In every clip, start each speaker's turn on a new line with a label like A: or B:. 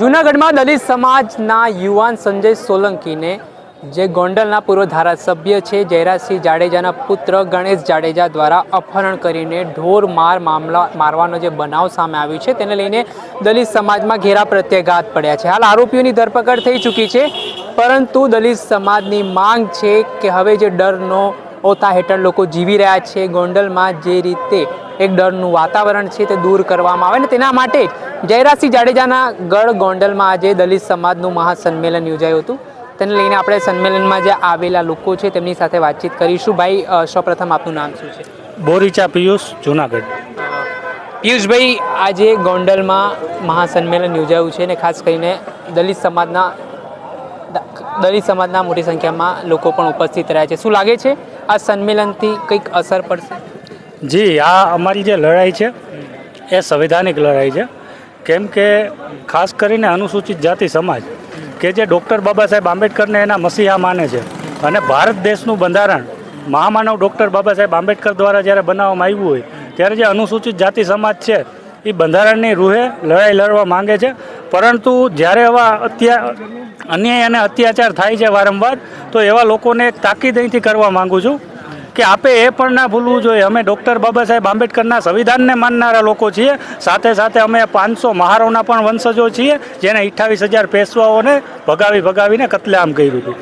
A: જૂનાગઢમાં દલિત સમાજના યુવાન સંજય સોલંકીને, જે ગોંડલના પૂર્વ ધારાસભ્ય છે, જયરાજસિંહ જાડેજાના પુત્ર ગણેશ જાડેજા દ્વારા અપહરણ કરીને ઢોર માર મામલા, મારવાનો જે બનાવ સામે આવ્યો છે, તેને લઈને દલિત સમાજમાં ઘેરા પ્રત્યાઘાત પડ્યા છે. હાલ આરોપીઓની ધરપકડ થઈ ચૂકી છે, પરંતુ દલિત સમાજની માંગ છે કે હવે જે ડરનો ઓથા હેઠળ લોકો જીવી રહ્યા છે. ગોંડલમાં જે રીતે એક ડરનું વાતાવરણ છે તે દૂર કરવામાં આવે ને તેના માટે જ જયરાજસિંહ જાડેજાના ગઢ ગોંડલમાં આજે દલિત સમાજનું મહાસંમેલન યોજાયું હતું. તેને લઈને આપણે સંમેલનમાં જે આવેલા લોકો છે તેમની સાથે વાતચીત કરીશું. ભાઈ સૌપ્રથમ આપનું નામ શું છે?
B: બોરીચા પિયુષ જુનાગઢ.
A: પિયુષભાઈ આજે ગોંડલમાં મહાસંમેલન યોજાયું છે ને ખાસ કરીને દલિત સમાજના દલિત સમાજના મોટી સંખ્યામાં લોકો પણ ઉપસ્થિત રહ્યા છે. શું લાગે છે? આ સંમેલનથી કંઈક અસર પડશે?
B: જી, આ અમારી જે લડાઈ છે, એ સંવિધાનિક લડાઈ છે. કેમ કે ખાસ કરીને અનુસૂચિત જાતિ સમાજ, કે જે ડૉક્ટર બાબા સાહેબ આંબેડકરને એના મસીહા માને છે અને ભારત દેશનું બંધારણ મહામાનવ ડૉક્ટર બાબા સાહેબ આંબેડકર દ્વારા જ્યારે બનાવવામાં આવ્યું હોય, ત્યારે જે અનુસૂચિત જાતિ સમાજ છે એ બંધારણની રૂહે લડાઈ લડવા માંગે છે. પરંતુ જ્યારે આવા અત્યા, અન્યાય અને અત્યાચાર થાય છે વારંવાર, તો એવા લોકોને એક તાકીદ અહીંથી કરવા માગું છું કે આપે એ પણ ના ભૂલવું જોઈએ. અમે ડૉક્ટર બાબા સાહેબ આંબેડકરના સંવિધાનને માનનારા લોકો છીએ. સાથે સાથે અમે પાંચસો મહારોના પણ વંશજો છીએ જેને અઠ્ઠાવીસ હજાર પેશવાઓને ભગાવી ભગાવીને કતલેઆમ કર્યું હતું.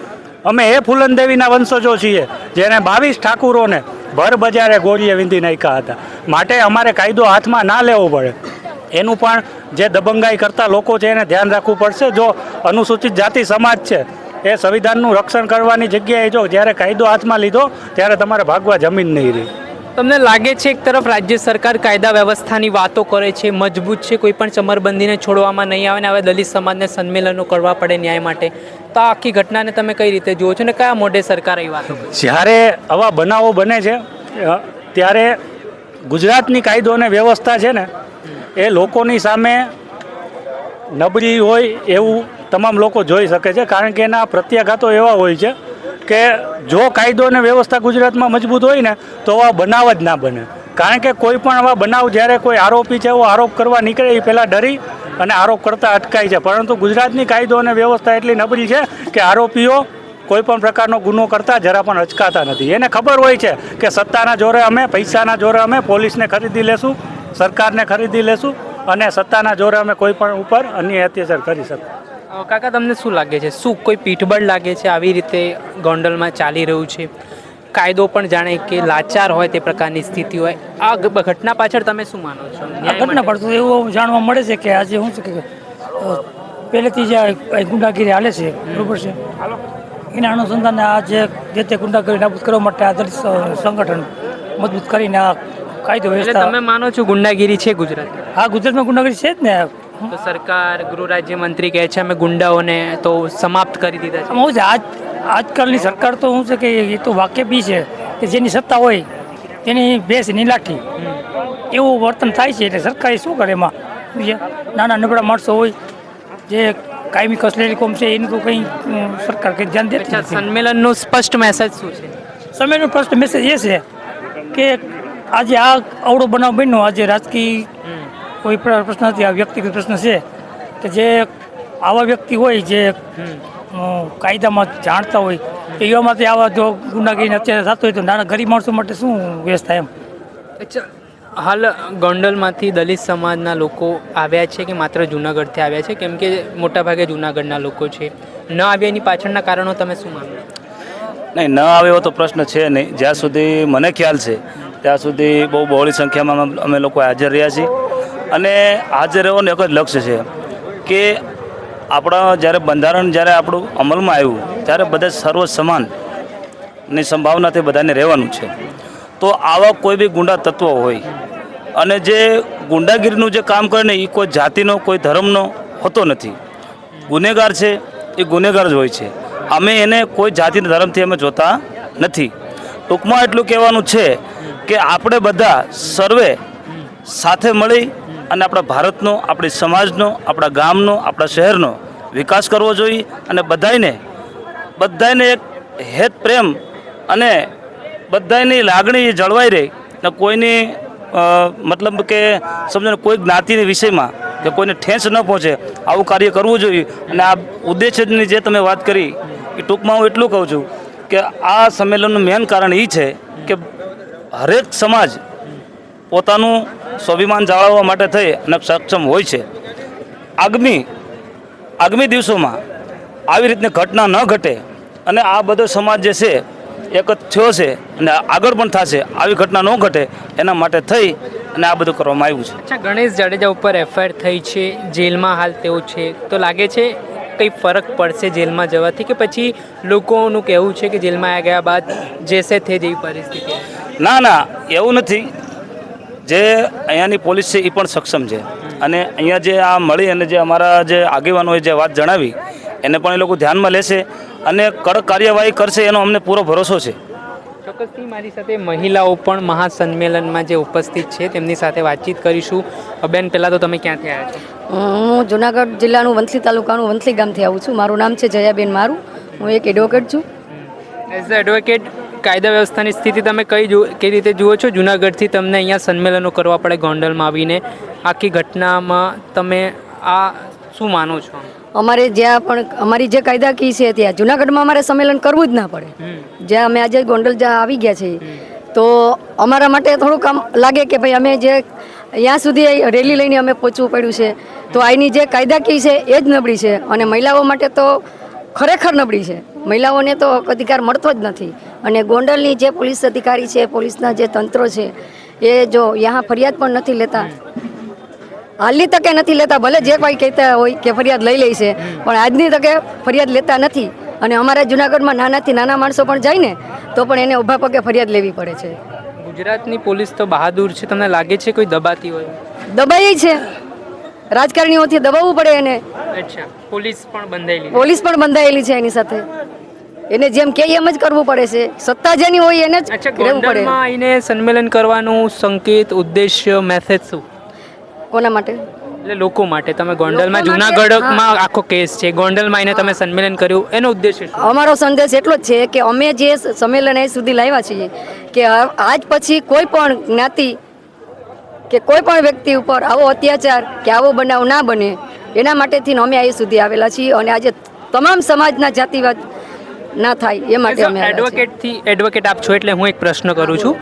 B: અમે એ ફૂલન દેવીના વંશજો છીએ જેને બાવીસ ઠાકુરોને ભર બજારે ગોળીએ વિંધી નાખ્યા હતા. માટે અમારે કાયદો હાથમાં ના લેવો પડે. એનું પણ જે દબંગાઈ કરતા લોકો છે એને ધ્યાન રાખવું પડશે. જો અનુસૂચિત જાતિ સમાજ છે, એ સંવિધાનનું રક્ષણ કરવાની જગ્યાએ જો જ્યારે કાયદો હાથમાં લીધો, ત્યારે તમારે ભાગવા જમીન નહીં રહી.
A: તમને લાગે છે એક તરફ રાજ્ય સરકાર કાયદા વ્યવસ્થાની વાતો કરે છે, મજબૂત છે, કોઈ પણ ચમરબંધીને છોડવામાં નહીં આવે ને હવે દલિત સમાજને સંમેલનો કરવા પડે ન્યાય માટે. તો આ આખી ઘટનાને તમે કઈ રીતે જુઓ છો ને કયા મોઢે સરકાર એ
B: જ્યારે આવા બનાવો બને છે ત્યારે ગુજરાતની કાયદો અને વ્યવસ્થા છે ને, એ લોકોની સામે નબળી હોય એવું તમામ લોકો જોઈ શકે છે, કારણ કે એના પ્રત્યાઘાતો એવા હોય છે કે જો કાયદો અને વ્યવસ્થા ગુજરાતમાં મજબૂત હોય ને તો આવા બનાવ જ ના બને. કારણ કે કોઈ પણ આવા બનાવ જ્યારે કોઈ આરોપી છે એવો આરોપ કરવા નીકળે એ પહેલાં ડરી અને આરોપ કરતા અટકાય છે. પરંતુ ગુજરાતની કાયદો અને વ્યવસ્થા એટલી નબળી છે કે આરોપીઓ કોઈ પણ પ્રકારનો ગુનો કરતા જરા પણ અચકાતા નથી. એને ખબર હોય છે કે સત્તાના જોરે અમે પૈસાના જોરે અમે પોલીસને ખરીદી લેશું સરકારને ખરીદી લેશું અને સત્તાના જોરે અમે કોઈ પણ ઉપર અન્ય અત્યાચાર કરી શકીએ.
A: અ, કાકા તમને શું લાગે છે? શું કોઈ પીઠબળ લાગે છે આવી રીતે ગોંડલમાં ચાલી રહ્યું છે? કાયદો પણ જાણે કે લાચાર હોય તે પ્રકારની સ્થિતિ હોય. આ ઘટના પાછળ તમે શું માનો છો?
C: ઘટના
A: માટે?
C: તો એવું જાણવા મળે છે કે આજે શું છે કે પહેલેથી જે ગુંડાગીરી હાલે છે બરોબર છે? એના અનુસંધાને આ જે જે તે ગુંડાગીરી નાબૂદ કરવા માટે આ દલિત સંગઠન મજબૂત કરીને આ કાયદો
A: તમે માનો છો ગુંડાગીરી છે ગુજરાત
C: હા ગુજરાતમાં ગુંડાગીરી છે જ ને.
A: તો સરકાર ગૃહ રાજ્ય મંત્રી કહે છે અમે ગુંડાઓને તો સમાપ્ત કરી દીધા છે.
C: હું છે આજ આજકાલની સરકાર તો શું છે કે એ તો વાકેફી બી છે કે જેની સત્તા હોય તેની ભેસ નીલાઠી. એવું વર્તન થાય છે એટલે સરકારે શું કરે એમાં? નાના નબળા માણસો હોય જે કાયમી કસલેલી કોમ છે એનું તો કંઈ સરકાર કંઈ ધ્યાન દેતી
A: સંમેલનનો સ્પષ્ટ મેસેજ શું છે?
C: સંમેલનનો સ્પષ્ટ મેસેજ એ છે કે આજે આ અવળો બનાવ બન્યો આજે રાજકીય કોઈ પણ પ્રશ્ન નથી આ વ્યક્તિગત પ્રશ્ન છે. કે જે આવા વ્યક્તિ હોય જે કાયદામાં જાણતા હોય તો એવા માટે આવા જો ગુનાગીરી અત્યારે થતો હોય તો નાના ગરીબ માણસો માટે શું વ્યવસ્થા એમ?
A: અચ્છા હાલ ગોંડલમાંથી દલિત સમાજના લોકો આવ્યા છે કે માત્ર જુનાગઢથી આવ્યા છે? કેમ કે મોટાભાગે જુનાગઢના લોકો છે. ન આવ્યા એની પાછળના કારણો તમે શું માનો?
D: નહીં ન આવે એવો તો પ્રશ્ન છે નહીં. જ્યાં સુધી મને ખ્યાલ છે ત્યાં સુધી બહુ બહોળી સંખ્યામાં અમે- અમે લોકો હાજર રહ્યા છીએ. અને હાજર રહેવાનું એક જ લક્ષ્ય છે કે આપણા જ્યારે બંધારણ જ્યારે આપણું અમલમાં આવ્યું, ત્યારે બધા સર્વ સમાનની સંભાવનાથી બધાને રહેવાનું છે. તો આવા કોઈ બી ગુંડા તત્વો હોય અને જે ગુંડાગીરીનું જે કામ કરે ને એ કોઈ જાતિનો, કોઈ ધર્મનો હોતો નથી. ગુનેગાર છે, એ ગુનેગાર જ હોય છે. અમે એને કોઈ જાતિ ધર્મથી અમે જોતા નથી. ટૂંકમાં એટલું કહેવાનું છે કે આપણે બધા સર્વે સાથે મળી અને આપણા ભારતનો, આપણી સમાજનો, આપણા ગામનો, આપણા શહેરનો વિકાસ કરવો જોઈએ અને બધાયને બધાને એક હેત પ્રેમ અને બધાની લાગણી જળવાઈ રહે. ને કોઈની મતલબ કે સમજો કોઈ જ્ઞાતિની વિષયમાં કે કોઈને ઠેંસ ન પહોંચે, આવું કાર્ય કરવું જોઈએ. અને આ ઉદ્દેશ્યની જે તમે વાત કરી, એ ટૂંકમાં હું એટલું કહું છું કે આ સંમેલનનું મેન કારણ એ છે કે હરેક સમાજ પોતાનું સ્વાભિમાન જાળવવા માટે થઈ અને સક્ષમ હોય છે. આગામી આગામી દિવસોમાં આવી રીતની ઘટના ન ઘટે અને આ બધો સમાજ જે છે એક જ થયો છે અને આગળ પણ થશે આવી ઘટના ન ઘટે એના માટે થઈ અને આ બધું કરવામાં આવ્યું છે.
A: અચ્છા ગણેશ જાડેજા ઉપર એફઆઈઆર થઈ છે જેલમાં હાલ તેઓ છે. તો લાગે છે કંઈ ફરક પડશે જેલમાં જવાથી કે પછી લોકોનું કહેવું છે કે જેલમાં ગયા બાદ જેસે થઈ જેવી પરિસ્થિતિ?
D: ના ના એવું નથી. જે અહીંયાની પોલીસ છે એ પણ સક્ષમ છે. અને અહીંયા જે આ મળી અને જે અમારા જે આગેવાનોએ જે વાત જણાવી એને પણ એ લોકો ધ્યાનમાં લેશે અને કડક કાર્યવાહી કરશે એનો અમને પૂરો ભરોસો છે.
A: ચોક્કસથી મારી સાથે મહિલાઓ પણ મહાસંમેલનમાં જે ઉપસ્થિત છે તેમની સાથે વાતચીત કરીશું. બેન પહેલાં તો તમે ક્યાંથી આવ્યા છો?
E: હું જુનાગઢ જિલ્લાનું વંથલી તાલુકાનું વંથલી ગામથી આવું છું. મારું નામ છે જયાબેન મારું. હું એક એડવોકેટ છું.
A: એઝ અ એડવોકેટ કાયદા વ્યવસ્થાની સ્થિતિ તમે કઈ કઈ રીતે જુઓ છો? જુનાગઢથી તમને અહીંયા સંમેલનો કરવા પડે ગોંડલમાં આવીને. આખી ઘટનામાં તમે આ શું માનો છો?
E: અમારે જ્યાં પણ અમારી જે કાયદાકીય છે ત્યાં જુનાગઢમાં અમારે સંમેલન કરવું જ ના પડે. જ્યાં અમે આજે ગોંડલ જ્યાં આવી ગયા છીએ તો અમારા માટે થોડુંક આમ લાગે કે ભાઈ અમે જે અહીંયા સુધી રેલી લઈને અમે પહોંચવું પડ્યું છે તો અહીંની જે કાયદાકીય છે એ જ નબળી છે. અને મહિલાઓ માટે તો ખરેખર નબળી છે. મહિલાઓને તો અધિકાર મળતો જ નથી. અને ગોંડલની જે પોલીસ અધિકારી છે પોલીસના જે તંત્રો છે એ જો યહાં ફરિયાદ પણ નથી લેતા. હાલની તકે નથી લેતા ભલે જે કોઈ કહેતા હોય કે ફરિયાદ લઈ લે છે પણ આજની તકે ફરિયાદ લેતા નથી. અને અમારા જુનાગઢમાં નાનાથી નાના માણસો પણ જાય ને તો પણ એને ઊભા પગે ફરિયાદ લેવી પડે છે.
A: ગુજરાતની પોલીસ તો બહાદુર છે તમને લાગે છે કોઈ દબાતી હોય?
E: દબાઈ છે. રાજકારણીઓથી દબાવવું પડે એને.
A: અચ્છા પોલીસ પણ બંધાયેલી
E: પોલીસ પણ બંધાયેલી છે એની સાથે. એને જેમ કે એમ જ કરવું પડે છે. સત્તા જેની હોય એને જ રહેવું પડે.
A: એને સંમેલન કરવાનું સંકેત ઉદ્દેશ્ય મેસેજ શું?
E: કોના માટે?
A: એટલે લોકો માટે. તમે ગોંડલમાં જૂનાગઢમાં આખો કેસ છે. ગોંડલમાં એને તમે સંમેલન કર્યું. એનો ઉદ્દેશ્ય
E: અમારો સંદેશ એટલો જ છે કે અમે જે સંમેલન અહીં સુધી લાવ્યા છીએ કે આજ પછી કોઈ પણ જ્ઞાતિ કે કોઈ પણ વ્યક્તિ ઉપર આવો અત્યાચાર કે આવો બનાવ ના બને એના માટેથી અમે અહીં સુધી આવેલા છીએ અને આજે તમામ સમાજના જાતિવાદ ના થાય એ માટે અમે.
A: એડવોકેટથી એડવોકેટ આપ છો એટલે હું એક પ્રશ્ન કરું છું.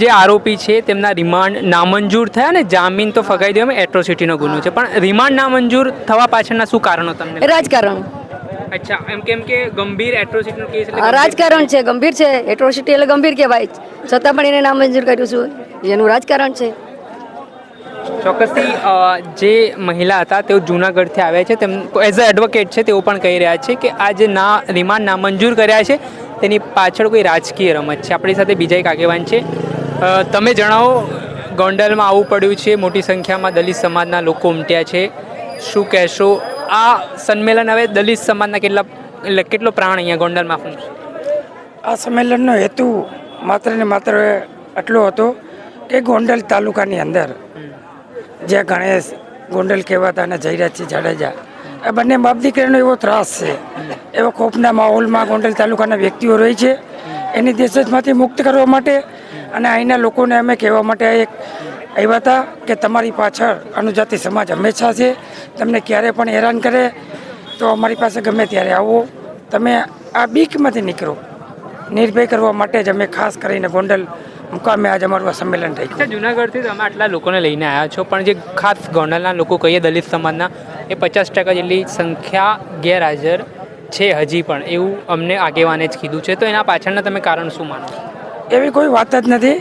A: જે આરોપી છે તેમના રિમાન્ડ નામંજૂર થયા ને જામીન તો ફગાઈ દેવામાં એટ્રોસિટીનો ગુનો છે. પણ રિમાન્ડ નામંજૂર થવા પાછળના શું કારણો તમને?
E: રાજકારણ.
A: અચ્છા એમ કેમ કે ગંભીર એટ્રોસિટીનો કેસ એટલે
E: રાજકારણ છે ગંભીર છે. એટ્રોસિટી એટલે ગંભીર કહેવાય. છતાં પણ એને નામંજૂર કર્યું છું. એનું રાજકારણ છે.
A: ચોક્કસથી જે મહિલા હતા તેઓ જૂનાગઢથી આવ્યા છે. તેમ એઝ અ એડવોકેટ છે તેઓ પણ કહી રહ્યા છે કે આ જે ના રિમાન્ડ નામંજૂર કર્યા છે તેની પાછળ કોઈ રાજકીય રમત છે. આપણી સાથે બીજા એક આગેવાન છે. તમે જણાવો ગોંડલમાં આવવું પડ્યું છે મોટી સંખ્યામાં દલિત સમાજના લોકો ઉમટ્યા છે. શું કહેશો? આ સંમેલન હવે દલિત સમાજના કેટલા એટલે કેટલો પ્રાણ અહીંયા ગોંડલમાં ફૂંકશે
F: આ સંમેલનનો હેતુ માત્ર ને માત્ર આટલો હતો કે ગોંડલ તાલુકાની અંદર જે ગણેશ ગોંડલ કહેવાતા અને જયરાજસિંહ જાડેજા, આ બંને બાપ દીકરીનો એવો ત્રાસ છે. એવો ખોફના માહોલમાં ગોંડલ તાલુકાના વ્યક્તિઓ રહી છે. એની દેશજમાંથી મુક્ત કરવા માટે અને અહીંના લોકોને અમે કહેવા માટે એક આવ્યા હતા કે તમારી પાછળ અનુજાતિ સમાજ હંમેશા છે. તમને ક્યારે પણ હેરાન કરે તો અમારી પાસે ગમે ત્યારે આવો. તમે આ બીકમાંથી નીકળો. નિર્ભય કરવા માટે જ અમે ખાસ કરીને ગોંડલ મુકામે આજે અમારું સંમેલન
A: થઈ
F: રાખ્યું
A: જુનાગઢથી તમે આટલા લોકોને લઈને આવ્યા છો પણ જે ખાસ ગોંડલના લોકો કહીએ દલિત સમાજના એ પચાસ ટકા જેટલી સંખ્યા ગેરહાજર છે હજી પણ. એવું અમને આગેવાને જ કીધું છે. તો એના પાછળના તમે કારણ શું માનો
F: એવી કોઈ વાત જ નથી.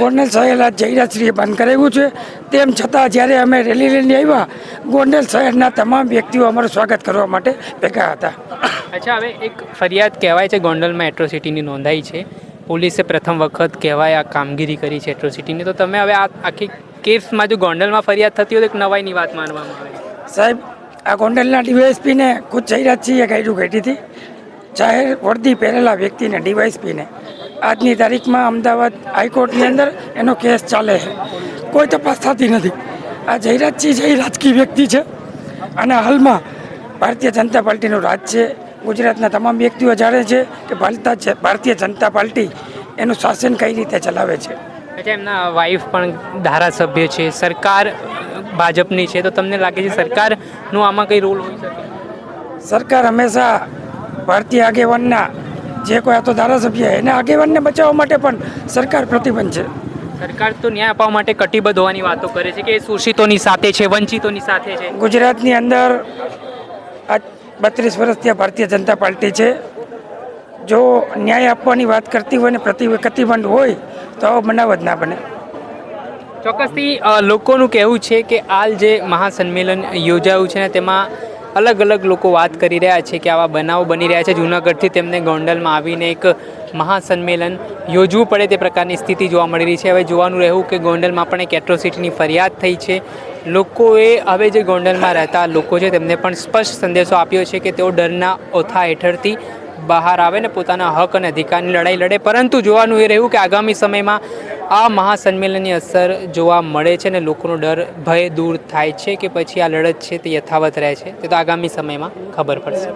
F: ગોંડલ શહેર આજ જયરાજશ્રીએ બંધ કરાવ્યું છે. તેમ છતાં જ્યારે અમે રેલી લઈને આવ્યા ગોંડલ શહેરના તમામ વ્યક્તિઓ અમારું સ્વાગત કરવા માટે ભેગા હતા.
A: અચ્છા હવે એક ફરિયાદ કહેવાય છે ગોંડલમાં એટ્રોસિટીની નોંધાઈ છે. પોલીસે પ્રથમ વખત કહેવાય આ કામગીરી કરી છે એટ્રોસિટીની. તો તમે હવે આ આખી કેસમાં જો ગોંડલમાં ફરિયાદ થતી હોય તો એક નવાઈની વાત માનવામાં આવે
F: સાહેબ, આ ગોંડલના ડીવાયએસપીને ખુદ જયરાજસિંહે ગાઈડું કાઢી હતી જાહેર વર્દી પહેરેલા વ્યક્તિને ડીવાયએસપીને. આજની તારીખમાં અમદાવાદ હાઈકોર્ટની અંદર એનો કેસ ચાલે છે. કોઈ તપાસ થતી નથી. આ જયરાજસિંહ જે રાજકીય વ્યક્તિ છે. અને હાલમાં ભારતીય જનતા પાર્ટીનું રાજ છે. ગુજરાતના તમામ વ્યક્તિઓ જાણે છે કે ભારતીય જનતા પાર્ટી એનું શાસન કઈ રીતે ચલાવે છે?
A: અચ્છા એમના વાઈફ પણ ધારાસભ્ય છે સરકાર ભાજપની છે તો તમને લાગે છે સરકારનું આમાં કંઈ રોલ હોય શકે?
F: સરકાર હંમેશા ભારતીય આગેવાનના જે કોઈ આ તો ધારાસભ્ય એના આગેવાનને બચાવવા માટે પણ સરકાર પ્રતિબંધ છે.
A: સરકાર તો ન્યાય અપાવવા માટે કટિબદ્ધ હોવાની વાતો કરે છે કે શોષિતોની સાથે છે વંચિતોની સાથે છે.
F: ગુજરાતની અંદર બત્રીસ વર્ષથી ત્યાં ભારતીય જનતા પાર્ટી છે. જો ન્યાય આપવાની વાત કરતી હોય ને પ્રતિ કતિબંધ હોય, તો બનાવ જ ના બને.
A: ચોક્કસથી લોકોનું કહેવું છે કે હાલ જે મહાસંમેલન યોજાયું છે ને તેમાં અલગ અલગ લોકો વાત કરી રહ્યા છે કે આવા બનાવો બની રહ્યા છે. જૂનાગઢથી તેમને ગોંડલમાં આવીને એક મહાસંમેલન યોજવું પડે તે પ્રકારની સ્થિતિ જોવા મળી રહી છે. હવે જોવાનું રહેવું કે ગોંડલમાં પણ એક એટ્રોસિટીની ફરિયાદ થઈ છે. લોકોએ હવે જે ગોંડલમાં રહેતા લોકો છે, તેમને પણ સ્પષ્ટ સંદેશો આપ્યો છે કે તેઓ ડરના ઓથા હેઠળથી બહાર આવે ને પોતાના હક અને અધિકારની લડાઈ લડે. પરંતુ જોવાનું એ રહ્યું કે આગામી સમયમાં આ મહાસંમેલનની અસર જોવા મળે છે ને લોકોનો ડર, ભય દૂર થાય છે કે પછી આ લડત છે તે યથાવત રહે છે? તે તો આગામી સમયમાં ખબર પડશે.